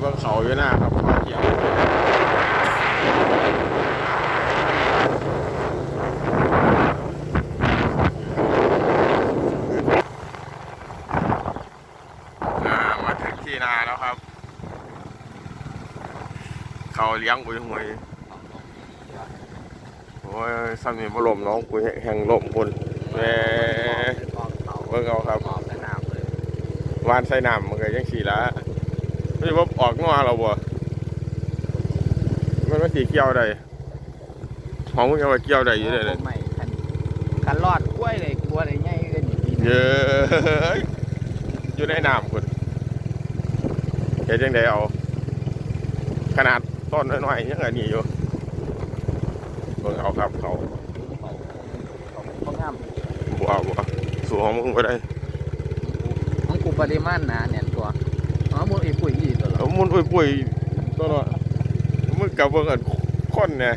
เบิ่งเขาอยู่หน้าครับข้อเขียวมาถึงที่นาแล้วครับ เขาเลี้ยงอุ้ยหวยโอ้ยสามีบรมน้องกูแห่งลมคนแม่เบิ่งเอาครับวานใส่น้ำมันก็ยังสีละ ไม่ใช่ว่าออกงัวเราบ่มันมันสีเกี่ยวได้ของมึงยังว่าเกี่ยวได้อยู่เลยเลยไม่คันคันรอดกล้วยเลยกลัวเลยง่ายกันอยู่ดีเยอะอยู่ในน้ำคุณเฮ็ดยังไงเอา ขนาดต้นน้อยๆยังอันนี้อยู่เบิ่งเอาครับเขาเขาเขาเขางามบัวบัวสู่ของมึงก็ได้ของกูปริมาณหนาเนี่ยตัว อ๋อมึงไอ้ปุ๋ยอีตัวเหรอเอามุนปุยปุยๆตัวเนาะมึงกับเบิ่งอันคนเนี่ย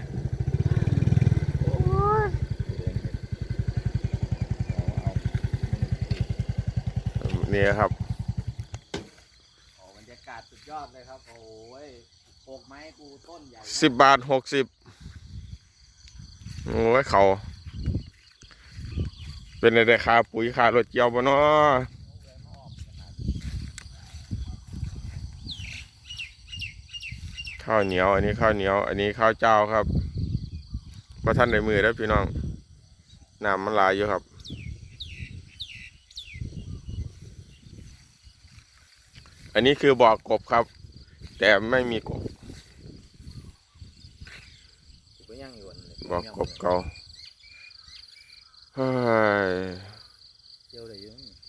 นี่ครับโอ้บรรยากาศสุดยอดเลยครับ โอ้ยปลูกไม้กูต้นใหญ่มากสิบบาทหกสิบโอ้ยเขา เป็นอะไรค่าปุ๋ยค่ารถเกี่ยวบ่เนาะ ข้าวเหนียว อันนี้ข้าวเหนียว อันนี้ข้าวเจ้าครับประท่านในมือแล้วพี่น้องน้ำมันหลายอยู่ครับอันนี้คือบ่อกบครับ แต่ไม่มีกบกูก็ย่างอยู่วันเลยบอกกบเก่าเฮ้ย